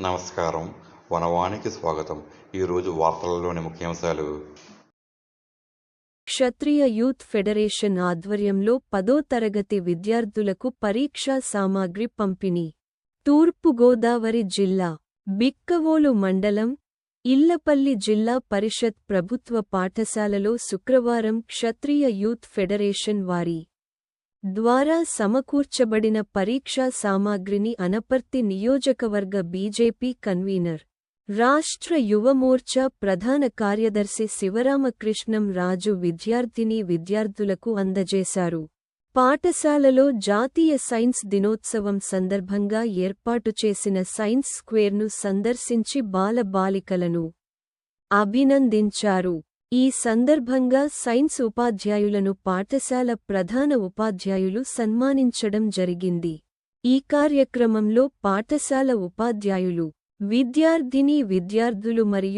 నమస్కారం. వనవానికి స్వాగతం. ఈరోజు వార్తలలోని ముఖ్యాంశాలు. క్షత్రియ యూత్ ఫెడరేషన్ ఆధ్వర్యంలో పదో తరగతి విద్యార్థులకు పరీక్షా సామాగ్రి పంపిణీ. తూర్పుగోదావరి జిల్లా బిక్కవోలు మండలం ఇల్లపల్లి జిల్లా పరిషత్ ప్రభుత్వ పాఠశాలలో శుక్రవారం క్షత్రియ యూత్ ఫెడరేషన్ వారి ద్వారా సమకూర్చబడిన పరీక్షా సామాగ్రిని అనపర్తి నియోజకవర్గ బీజేపీ కన్వీనర్. రాష్ట్ర యువమోర్చా ప్రధాన కార్యదర్శి శివరామకృష్ణం రాజు విద్యార్థిని విద్యార్థులకు అందజేశారు. పాఠశాలలో జాతీయ సైన్స్ దినోత్సవం సందర్భంగా ఏర్పాటు చేసిన సైన్స్ స్క్వేర్ను సందర్శించి బాలబాలికలను అభినందించారు. ఈ సందర్భంగా సైన్స్ ఉపాధ్యాయులను పాఠశాల ప్రధాన ఉపాధ్యాయులు సన్మానించడం జరిగింది. ఈ కార్యక్రమంలో పాఠశాల ఉపాధ్యాయులు విద్యార్థిని విద్యార్థులు మరియు